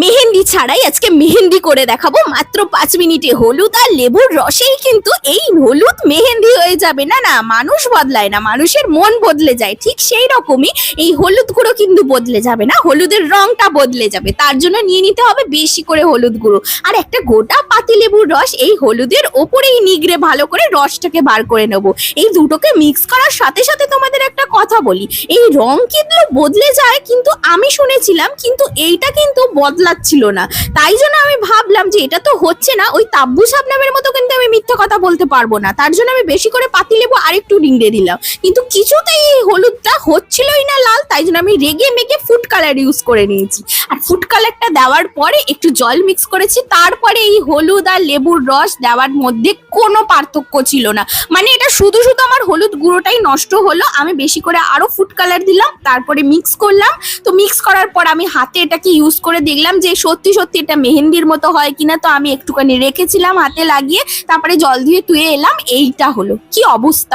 মেহেন্দি ছাড়াই আজকে মেহেন্দি করে দেখাবো। মাত্র পাঁচ মিনিটে হলুদ আর লেবুর রসেই কিন্তু এই হলুদ মেহেন্দি হয়ে যাবে। না না, মানুষ বদলায় না, মানুষের মন বদলে যায়। ঠিক সেই রকমই এই হলুদ গুঁড়ো কিন্তু বদলে যাবে না, হলুদের রংটা বদলে যাবে। তার জন্য নিয়ে নিতে হবে বেশি করে হলুদ গুঁড়ো। আর একটা গোটা পাতি লেবুর রস এই হলুদের ওপরেই নিগড়ে ভালো করে রসটাকে বার করে নেব। এই দুটোকে মিক্স করার সাথে সাথে তোমাদের একটা কথা বলি। এই রং কিন্তু বদলে যায় কিন্তু আমি শুনেছিলাম, কিন্তু এইটা কিন্তু বদলাচ্ছিল না। তাই জন্য আমি ভাবলাম যে এটা তো হচ্ছে না, ওই তাব্বু সাবনামের মতো কিন্তু আমি মিথ্যা কথা বলতে পারব না। তার জন্য আমি বেশি করে পাতি লেবু আরেকটু রিংড়ে দিলাম। কিন্তু কিছুতেই হলুদটা হচ্ছিলই না তাই জন্য আমি রেগে মেগে ফুড কালার ইউজ করে নিয়েছি। আর ফুড কালারটা দেওয়ার পরে একটু জল মিক্স করেছি, তারপরে এই হলুদ আর লেবুর রস দেওয়ার মধ্যে কোনো পার্থক্য ছিল না। মানে এটা শুধু শুধু আমার হলুদ গুঁড়োটাই নষ্ট হলো, আমি বেশি করে আরও ফুড কালার দিলাম, তারপরে মিক্স করলাম। তো মিক্স করার পর আমি হাতে এটাকে ইউজ করে দেখলাম যে সত্যি সত্যি এটা মেহেন্দির মতো হয় কিনা, তো আমি একটুখানি রেখেছিলাম হাতে লাগিয়ে, তারপরে জল দিয়ে তুয়ে এলাম, এইটা হলো। কি অবস্থা?